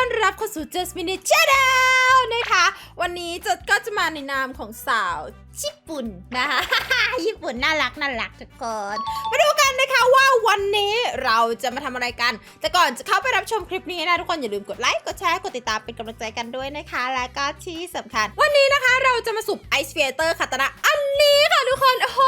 ต้อนรับเข้าสู่ Just Minute Channel นะคะ วันนี้จะก็จะมาในนามของสาวญี่ปุ่นนะคะ ญี่ปุ่นน่ารักน่ารักทุกคนมาดูกันนะคะว่าวันนี้เราจะมาทำอะไรกัน แต่ก่อนจะเข้าไปรับชมคลิปนี้นะทุกคนอย่าลืมกดไลค์ กดแชร์ กดติดตามเป็นกำลังใจกันด้วยนะคะ และก็ที่สำคัญ วันนี้นะคะเราจะมาสุ่มไอซ์เฟียเตอร์คาตานะอัน ทุกคนโอ้โห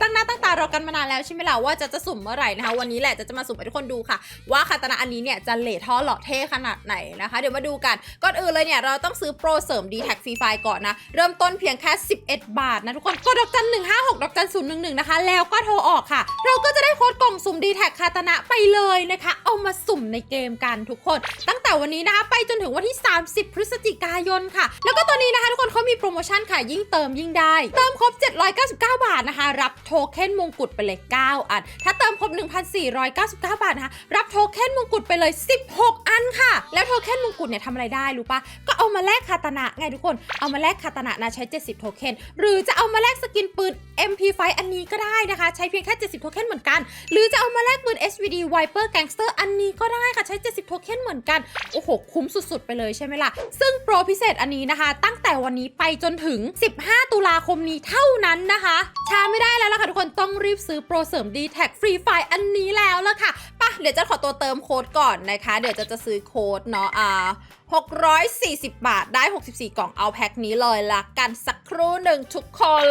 ตั้งหน้าตั้งตารอกันมานานแล้วใช่ไหมล่ะว่าจะจะสุ่มเมื่อไหร่นะคะ วันนี้แหละจะจะมาสุ่มให้ทุกคนดูค่ะ ว่าคาตานะอันนี้เนี่ยจะเลทท่อหล่อเท่ขนาดไหนนะคะ เดี๋ยวมาดูกันก่อนอื่นเลยเนี่ยเราต้องซื้อโปรเสริม d t แท็ฟรีไฟก่อนนะ เริ่มต้นเพียงแค่ 11 บาทนะทุกคนกดดอกจัน1 5 6ดอกจัน0 1 1นะคะ แล้วก็โทรออกค่ะ เราก็จะได้โค้ดกล่องสุ่ม d t แท็คาตานะไปเลยนะคะ เอามาสุ่มในเกมกันทุกคน ตั้งแต่วันนี้นะคะไปจนถึงวันที่ 30 พฤศจิกายนค่ะ แล้วก็ตอนนี้นะคะ ทุกคนเขามีโปรโมชั่นค่ะยิ่งเติมยิ่งได้เติมครบ 799บาทนะคะ รับโทเค็นมงกุฎไปเลย 9 อัน ถ้าเติมครบ 1,499 บาทนะคะ รับโทเค็นมงกุฎไปเลย 16 อันค่ะ แล้วโทเค็นมงกุฎเนี่ยทำอะไรได้รู้ปะก็เอามาแลกคาตานะไงทุกคน เอามาแลกคาตานะนะใช้ 70 โทเค็น หรือจะเอามาแลกสกินปืน MP5 อันนี้ก็ได้นะคะ ใช้เพียงแค่ 70 โทเค็นเหมือนกัน หรือจะเอามาแลกปืน SVD Viper Gangster อันนี้ก็ได้ค่ะ ใช้ 70 โทเค็นเหมือนกัน โอ้โห คุ้มสุดๆ ไปเลยใช่ไหมล่ะ ซึ่งโปรพิเศษอันนี้นะคะ ตั้งแต่วันนี้ไปจนถึง 15 ตุลาคมนี้เท่านั้นนะคะช้าไม่ได้แล้วล่ะค่ะทุกคนต้องรีบซื้อโปรเสริม d t แท็ฟรีไฟอันนี้แล้วล่ะค่ะปะเดี๋ยวจะขอตัวเติมโค้ดก่อนนะคะ เดี๋ยวจะจะซื้อโค้ดเนาะอ่า640 บาทได้ 64 กล่องเอาแพ็คนี้เลยละกันสักครู่หนึ่งทุกคน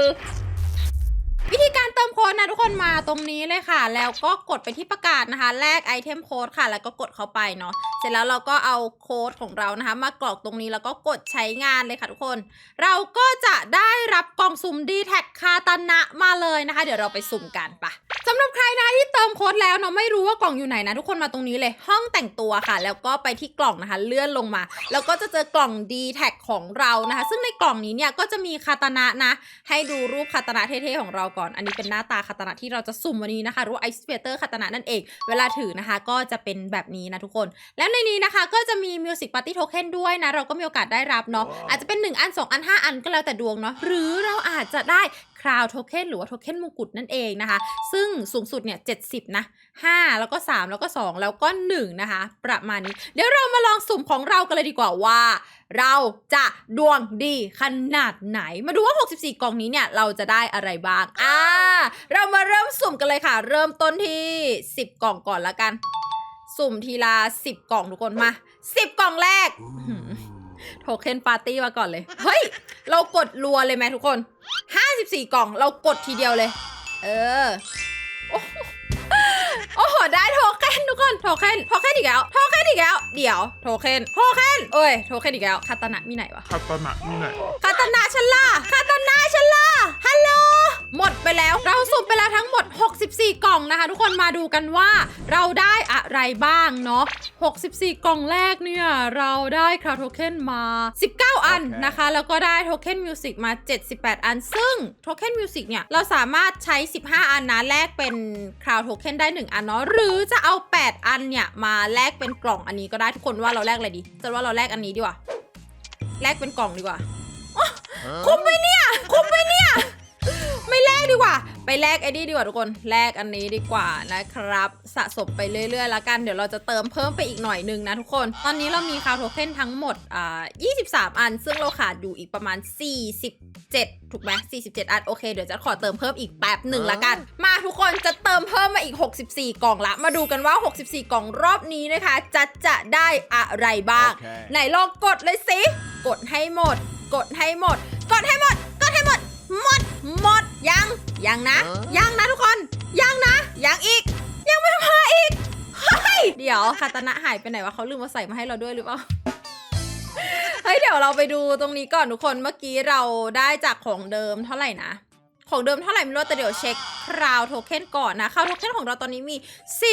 วิธีการเติมโค้ดนะทุกคนมาตรงนี้เลยค่ะ แล้วก็กดไปที่ประกาศนะคะ แลกไอเทมโค้ดค่ะ แล้วก็กดเข้าไปเนาะเสร็จแล้วเราก็เอาโค้ดของเรานะคะ มากรอกตรงนี้แล้วก็กดใช้งานเลยค่ะทุกคน เราก็จะได้รับกล่องสุ่มดีแท็กคาตานะมาเลยนะคะ เดี๋ยวเราไปสุ่มกันปะ สำหรับใครนะที่เติมโค้ดแล้วเนาะไม่รู้ว่ากล่องอยู่ไหนนะทุกคนมาตรงนี้เลยห้องแต่งตัวค่ะ แล้วก็ไปที่กล่องนะคะเลื่อนลงมา แล้วก็จะเจอกล่อง d t แท็ของเรานะคะ ซึ่งในกล่องนี้เนี่ยก็จะมีคาตานะนะ ให้ดูรูปคาตานะเท่ๆของเราก่อน อันนี้เป็นหน้าตาคาตานะที่เราจะสุ่มวันนี้นะคะหรือว่าไอสเปเตอร์คาตานะนั่นเอง เวลาถือนะคะก็จะเป็นแบบนี้นะทุกคน แล้วในนี้นะคะก็จะมี Music Party Token ด้วยนะเราก็มีโอกาสได้รับเนาะอาจจะเป็น 1 อัน 2 อัน 5 อันก็แล้วแต่ดวงเนาะหรือเราอาจจะได้คราวโทเค็นหรือว่าโทเค็นมงกุฎนั่นเองนะคะ ซึ่งสูงสุดเนี่ย70นะ5แล้วก็3แล้วก็2แล้วก็1นะคะ ประมาณนี้ เดี๋ยวเรามาลองสุ่มของเรากันเลยดีกว่าว่า เราจะดวงดีขนาดไหน มาดูว่า 64 กล่องนี้เนี่ยเราจะได้อะไรบ้างอ่าเรามาเริ่มสุ่มกันเลยค่ะ เริ่มต้นที่ 10 กล่องก่อนละกัน สุ่มทีละ10 กล่องทุกคนมา 10 กล่องแรกโทเค็นปาร์ตี้มาก่อนเลย เฮ้ย เรากดรัวเลยไหมทุกคน 54 กล่อง เรากดทีเดียวเลย เออโอ้โหโอ้โห ได้โทเค็นทุกคน โทเค็น โทเค็นอีกแล้ว โทเค็นอีกแล้ว เดี๋ยว โทเค็น โทเค็นเอ้ย โทเค็นอีกแล้ว คาตานะมีไหนวะ คาตานะนี่ไหนคาตานาฉันล่ะ คาตานาฉันล่ะ ฮัลโหล หมดไปแล้ว เราสุ่มไปแล้วทั้งหมด 64 กล่องนะคะ ทุกคนมาดูกันว่าเราได้อะไรบ้างเนาะ 64 กล่องแรกเนี่ย เราได้คราวโทเค็นมา 19 อันนะคะ แล้วก็ได้โทเค็นมิวสิกมา 78 อัน ซึ่งโทเค็นมิวสิกเนี่ย เราสามารถใช้ 15 อันนะแลกเป็นคราวโทเค็นได้ 1 อันเนาะ หรือจะเอา 8 อันเนี่ย มาแลกเป็นกล่องอันนี้ก็ได้ทุกคนว่าเราแลกอะไรดีจะว่าเราแลกอันนี้ดีกว่า แลกเป็นกล่องดีกว่าคุ้มไปเนี่ย คุ้มไปเนี่ย ไม่แลกดีกว่า ไปแลกไอ้นี่ดีกว่าทุกคน แลกอันนี้ดีกว่านะครับ สะสมไปเรื่อยๆแล้วกัน เดี๋ยวเราจะเติมเพิ่มไปอีกหน่อยนึงนะทุกคน ตอนนี้เรามีคาวโทเค็นทั้งหมดอ่า23 อัน ซึ่งเราขาดอยู่อีกประมาณ 47 ถูกไหม47 อัน โอเค เดี๋ยวจะขอเติมเพิ่มอีกแป๊บหนึ่งละกัน มาทุกคนจะเติมเพิ่มมาอีก 64 กล่องละ มาดูกันว่า 64 กล่องรอบนี้นะคะ จะจะได้อะไรบ้างไหนลองกดเลยสิ กดให้หมด กดให้หมด กดให้หมด กดให้หมด หมด หมด ยัง ยังนะ ยังนะทุกคน ยังนะ ยังอีก ยังไม่มาอีก เฮ้ย เดี๋ยวคาตานะหายไปไหนวะเขาลืมมาใส่มาให้เราด้วยหรือเปล่า เฮ้ย เดี๋ยวเราไปดูตรงนี้ก่อนทุกคน เมื่อกี้เราได้จากของเดิมเท่าไหร่นะ ของเดิมเท่าไหร่ไม่รู้แต่เดี๋ยวเช็คคราวโทเค็นก่อนนะคราวโทเค็นของเราตอนนี้มี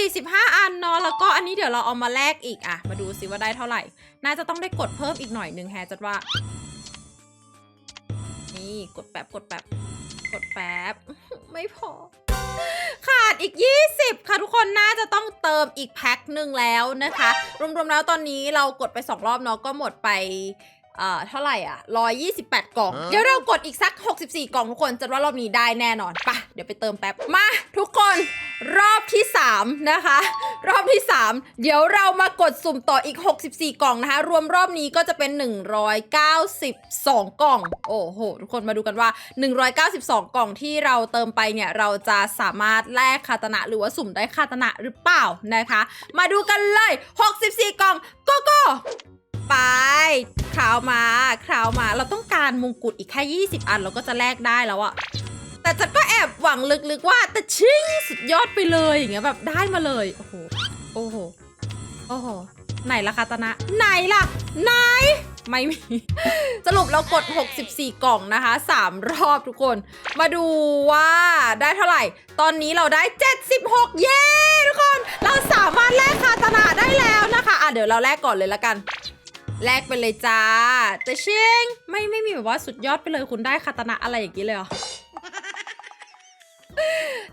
45 อันเนาะ แล้วก็อันนี้เดี๋ยวเราเอามาแลกอีกอะมาดูซิว่าได้เท่าไหร่ น่าจะต้องได้กดเพิ่มอีกหน่อยหนึ่งแฮะจัดว่า นี่กดแป๊บกดแป๊บ กดแป๊บ ไม่พอ ขาดอีก 20 ค่ะทุกคนน่าจะต้องเติมอีกแพ็คหนึ่งแล้วนะคะ รวมๆแล้วตอนนี้เรากดไป 2 รอบเนาะก็หมดไปเอ่อเท่าไหร่อะ 128 กล่อง เดี๋ยวเรากดอีกสัก 64 กล่องทุกคนจะว่ารอบนี้ได้แน่นอนปะเดี๋ยวไปเติมแป๊บ มาทุกคน รอบที่3นะคะ รอบที่ 3 เดี๋ยวเรามากดสุ่มต่ออีก 64 กล่องนะคะ รวมรอบนี้ก็จะเป็น 192 กล่อง โอ้โห ทุกคนมาดูกันว่า 192 กล่องที่เราเติมไปเนี่ย เราจะสามารถแลกคาตนะหรือว่าสุ่มได้คาตนะหรือเปล่านะคะ มาดูกันเลย 64 กล่องโกโก้ไปคราวมาคราวมา เราต้องการมงกุฎอีกแค่ 20 อันเราก็จะแลกได้แล้วอะ แต่จัดก็แอบหวังลึกๆว่าแต่ชิงสุดยอดไปเลยอย่างเงี้ยแบบได้มาเลย โอ้โห โอ้โห โอ้โห ไหนล่ะคาตนะ ไหนล่ะ ไหน ไม่มี สรุปเรากด 64 กล่องนะคะ 3 รอบทุกคน มาดูว่าได้เท่าไหร่ ตอนนี้เราได้ 76 เย้ทุกคน เราสามารถแลกคาตนะได้แล้วนะคะอะเดี๋ยวเราแลกก่อนเลยละกันแลกไปเลยจ้า แต่เชิงไม่ไม่มีแบบว่าสุดยอดไปเลยคุณได้คาตนะอะไรอย่างนี้เลยเหรอ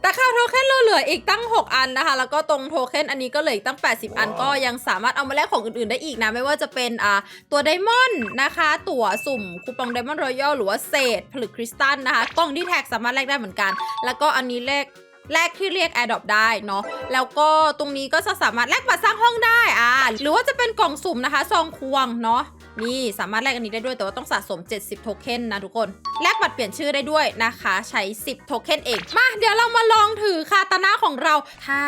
แต่ค่าโทเค็นเราเหลืออีกตั้ง 6 อันนะคะ แล้วก็ตรงโทเค็นอันนี้ก็เหลืออีกตั้ง 80 อันก็ยังสามารถเอามาแลกของอื่นๆได้อีกนะ ไม่ว่าจะเป็นอ่าตัวไดมอนด์นะคะ ตั๋วสุ่มคูปองไดมอนด์รอยัลหรือว่าเศษผลึกคริสตัลนะคะ กล่องที่แท็กสามารถแลกได้เหมือนกัน แล้วก็อันนี้แลกแลกที่เรียก AirDrop ได้เนาะ แล้วก็ตรงนี้ก็จะสามารถแลกบัตรสร้างห้องได้อ่าหรือว่าจะเป็นกล่องสุ่มนะคะ ซองควงเนาะ นี่สามารถแลกอันนี้ได้ด้วยแต่ว่าต้องสะสม 70 โทเค็นนะทุกคน แลกบัตรเปลี่ยนชื่อได้ด้วยนะคะ ใช้ 10 โทเค็นเอง มา เดี๋ยวเรามาลองถือคาตานะของเราคา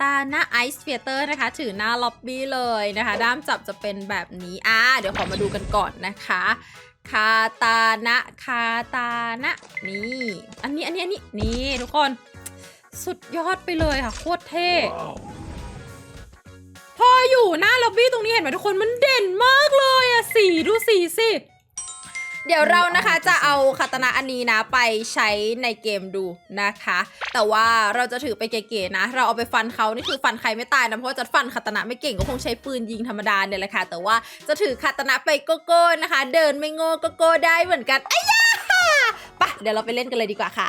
ตานะไอซ์เฟียเตอร์นะคะ ถือหน้าล็อบบี้เลยนะคะ ด้ามจับจะเป็นแบบนี้อ่าเดี๋ยวขอมาดูกันก่อนนะคะคาตานะคาตานะนี่ อันนี้อันนี้อันนี้นี่ทุกคน สุดยอดไปเลยค่ะ โคตรเท่ พออยู่หน้าล็อบบี้ตรงนี้เห็นไหมทุกคนมันเด่นมากเลยอะสีดูสีสิเดี๋ยวเรานะคะจะเอาคาตนะอันนี้นะไปใช้ในเกมดูนะคะ แต่ว่าเราจะถือไปเก๋ๆนะ เราเอาไปฟันเขานี่คือฟันใครไม่ตายนะเพราะว่าจะฟันคาตนะไม่เก่งก็คงใช้ปืนยิงธรรมดาเนี่ยแหละค่ะ แต่ว่าจะถือคาตนะไปโกโก้นะคะ เดินไม่โง่โกโก้ได้เหมือนกันไอ้ยาปะเดี๋ยวเราไปเล่นกันเลยดีกว่าค่ะ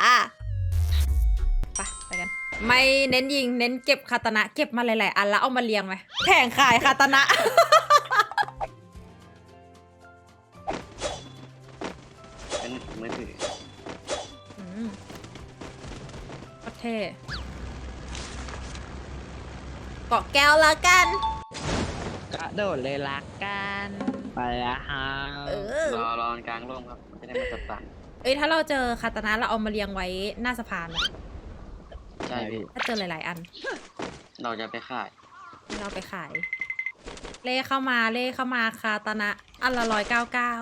ไปกันไม่เน้นยิงเน้นเก็บคาตนะเก็บมาหลายๆอันแล้วเอามาเรียงไหมแผงขายคาตนะ เป็นมือถืออืมโอเคเกาะแก้วละกัน กระโดดเลยละกัน ไปแล้วฮะเออ รอรอกลางร่มครับมันจะได้ไม่ตัดตันเอ้ยถ้าเราเจอคาตานะเราเอามาเรียงไว้หน้าสะพานนะ ใช่พี่ถ้าเจอหลาย ๆ อัน เราจะไปขาย เราเอาไปขาย เล่เข้ามาเล่เข้ามาคาตานะ อันละร้อยเก้าเก้า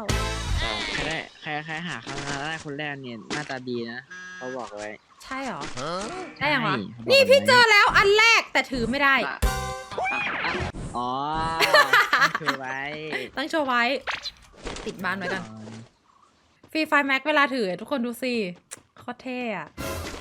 ใช่ใครได้ใครใครหาคานาได้คนแรกเนี่ยหน้าตาดีนะเขาบอกไว้ ใช่เหรอได้ยังวะใช่เขาบอกนี่พี่ไว้เจอแล้วอันแรกแต่ถือไม่ได้อะอะอะอ๋อคือไว้ตั้งโชว์ไว้ ติดบ้านไว้กันฟรีไฟแม็กเวลาถือทุกคนดูสิโคตรเท่อะ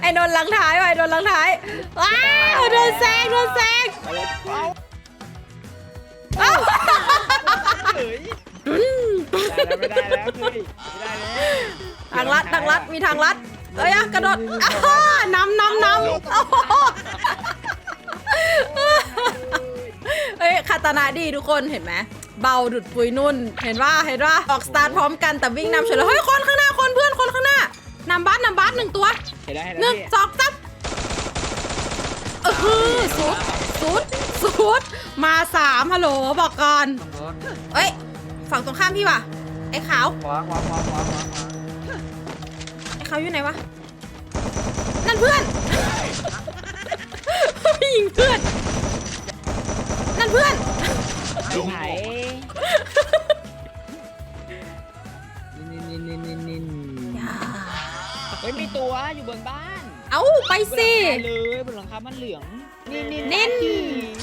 ไอ้นนท์ลังท้ายว่ะไอ้นนท์ลังท้ายว้าวโดนแซงโดนแซงเอ้าเฮ้ยไม่ได้แล้วเฮ้ยไม่ได้แล้วทางลัดทางลัดมีทางลัดเอ้ยอะกระโดดอ้านำนำนำโอ้โหเอ้ยคาตานะดีทุกคนเห็นไหมเบาดุดปุยนุ่น เห็นว่าเห็นว่าออกสตาร์ทพร้อมกันแต่วิ่งนำเฉยเลยเฮ้ยคนข้างหน้าคนเพื่อนคนข้างหน้า นำบัสนำบัสหนึ่งตัวเห็นได้เห็นหได้นึ่งพี่สองสามเออสุดสุดสุดมาสามฮัลโหลบอกก่อนต้องรถเอ้ยฝั่งตรงข้ามพี่ว่ะไอ้ขาว ขวาขวาขวาขวาขวาไอ้ขาวอยู่ไหนวะ นั่นเพื่อน พี่ยิงเพื่อน นั่นเพื่อนไอ้ไผ่นิ ฮ้ยมีตัวอยู่บนบ้านเอาไปสิ บนหลังคาเลยบนหลังคามันเหลืองนี่นี่เน้น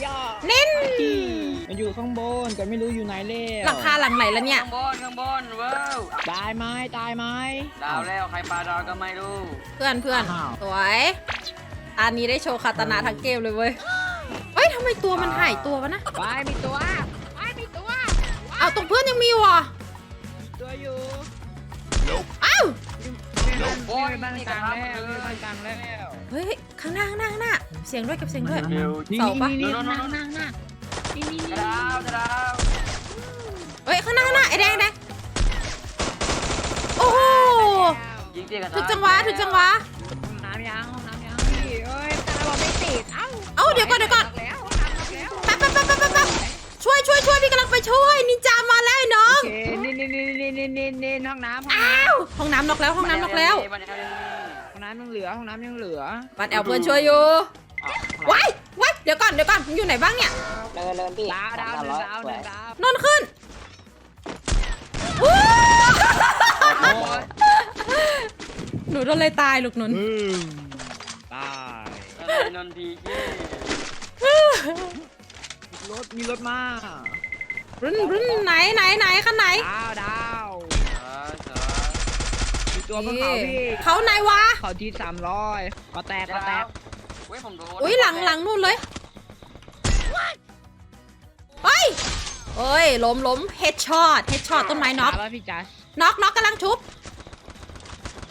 ย่าเน้นที่มันอยู่ข้างบนแต่ไม่รู้อยู่ไหนแล้วหลังคาหลังไหนแล้วเนี่ย ข้างบนข้างบนว้าวตายไหมตายไหม ดาวแล้วใครปลาดาวก็ไม่รู้เพื่อนเพื่อนอ้าว สวยอันนี้ได้โชว์คาตานาทั้งเกมเลยเว้ยเฮ้ยทำไมตัวมันหายตัววะนะ ไปมีตัวไปมีตัวเอาตรงเพื่อนยังมีอยู่อะตัวอยู่ อ้าว โอ้ยมีบ้านกลางแล้วมีบ้านกลางแล้วเฮ้ยข้างหน้าข้างหน้าข้างหน้าเสียงด้วยเก็บเสียงด้วยเร็วนี่เสาปะนี่นี่นั่งนั่งนั่งนี่นี่นี่ดาวดาวเฮ้ยข้างหน้าข้างหน้าไอ้แดงแดงโอ้โหยิงเตี้ยกันถึงจังหวะถึงจังหวะน้ำยังห้องน้ำยังพี่เอ้ยตาบอกไม่ติดเอ้าเอ้าเดี๋ยวก่อนเดี๋ยวก่อนแล้วห้องน้ำล็อกแล้วแป๊บแป๊บแป๊บแป๊บแป๊บช่วยช่วยช่วยพี่กำลังไปช่วยนินจามาแล้ว นี่นี่นี่นี่นี่นี่ห้องน้ำห้องน้อ้าวห้องน้ำน็อกแล้วห้องน้ำน็อกแล้วมันยังมีำห้องน้ำยังเหลือห้องน้ำยังเหลือบันแอลเพื่อนช่วยอยู่ว้ายว้ายเดี๋ยวก่อนเดี๋ยวก่อนมึงอยู่ไหนบ้างเนี่ยเดินเดินพี่ดาวดาวหนึ่งดาวหนึ่งดาวนนขึ้นวู้โอ้ยหนูโดนอะไรตายลูกหนุนบึ้มตายอนนทีกี้รถมีรถมา รุ่นรุ่นไหนไหนไหนคันไหน ดาวดาวเออเออมีตัวบนเขาพี่เขาไหนวะ เขาที่สามร้อยก็แตกจะก็แตดากวเว้ยผมโดนอุ้ยหลังหลังนู่นเลยเฮ้ยเอ้ยล้มล้มเฮดช็อตเฮดช็อตต้นไม้น็อกถามว่าพี่จัสน็อกน็อกกำลังชุบ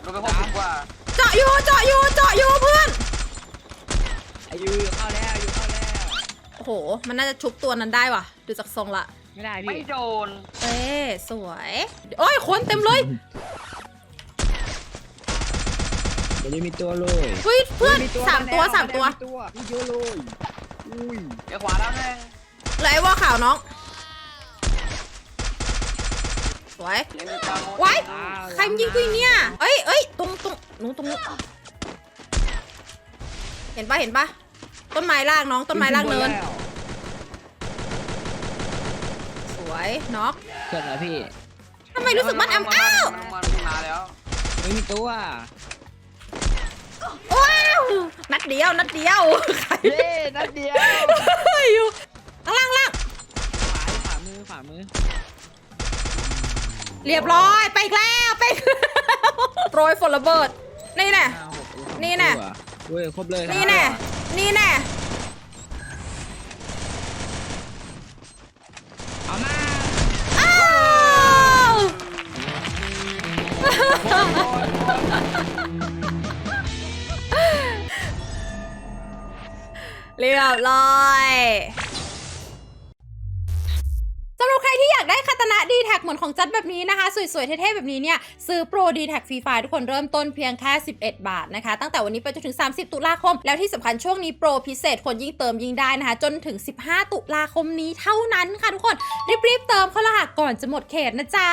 โดนไปหกสิบกว่าเจาะอยู่เจาะอยู่เจาะอยู่เพื่อน อายุเข้าแล้วอายุเข้าแล้ว โอ้โห มันน่าจะชุบตัวนั้นได้ว่ะ ดูจากทรงละ ไม่ได้ไม่พี่โดน เอ้สวยโอ้ยคนเต็มเลยเดี๋ยวจะมีตัวเลยเฮ้ยเพื่อนสามตัวสามตัวมีเยอะเลยอุ้ยเดี๋ยวขวาแล้วแน่งเหลยว่าข่าวน้องสวยเดี๋ยวมีกลางโมไว้ใครมันยิงกูอีกเนี่ยเอ้ยเอ้ยตรงตรงหนูตรงนู้นเห็นปะเห็นปะต้นไม้ล่างน้องต้นไม้ล่างเนิน ส วยน็อกเกิดอะไรพี่ทำไมรู้สึกมันแอมอ้าวมันมันมาแล้วไม่มีตัวว้าวนัดเดียวนัดเดียวใครเย้นัดเดียวอยู่ข้างล่างล่างขวามือขวามือ เรียบร้อยไปอีกแล้วไปอีกแล้วโปรยฝนระเบิดนี่แน่ห้าหกตัวนี่แน่ เว้ยครบเลยนี่แน่ นี่แน่ รียบร้อยสำหรับใครที่อยากได้คาตนะดีแท็กเหมือนของจัดแบบนี้นะคะ สวยๆ เท่ๆ แบบนี้เนี่ย ซื้อโปรดีแท็กฟรีไฟทุกคนเริ่มต้นเพียงแค่ 11 บาทนะคะ ตั้งแต่วันนี้ไปจนถึง 30 ตุลาคม แล้วที่สำคัญช่วงนี้โปรพิเศษคนยิ่งเติมยิ่งได้นะคะ จนถึง 15 ตุลาคมนี้เท่านั้นค่ะทุกคนรีบๆเติมเข้าละค่ะก่อนจะหมดเขตนะจ๊ะ